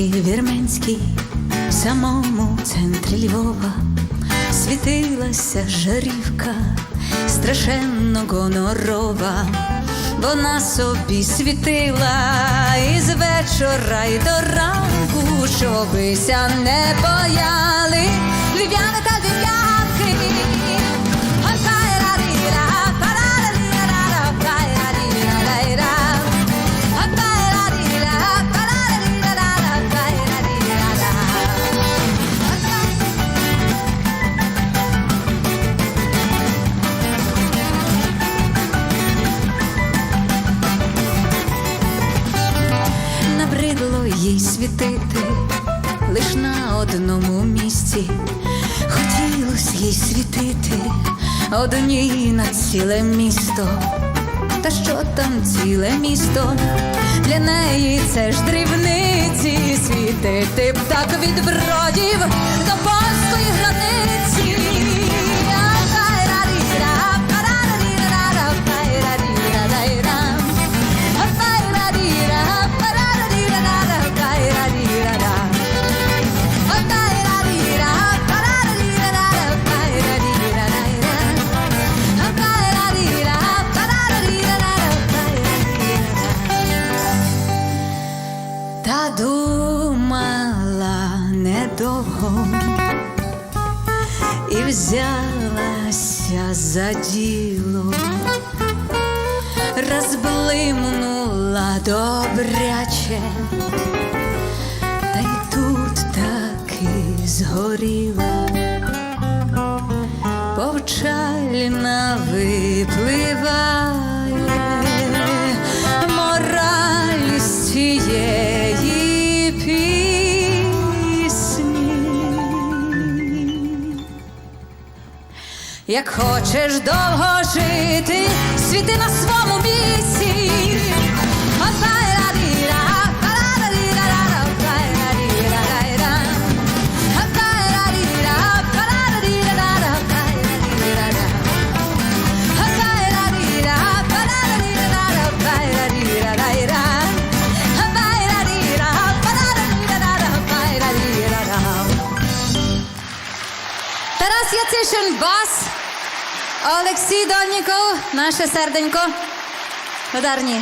місті Вірменській, в самому центрі Львова, світилася жарівка страшенно гонорова. Вона собі світила із вечора й до ранку, щобися не бояли львів'яни та львів'янки. Їй світити лиш на одному місці. Хотілось їй світити одній на ціле місто. Та що там ціле місто? Для неї це ж дрібниці світити б так від бродів до і взялася за діло, розблимнула добряче, та й тут таки згоріла, повчальна випливає Як хочеш довго жити, світи на своєму місці. Тарас Яцишин, бас, Олексій Донніков, наше серденько. Ударні.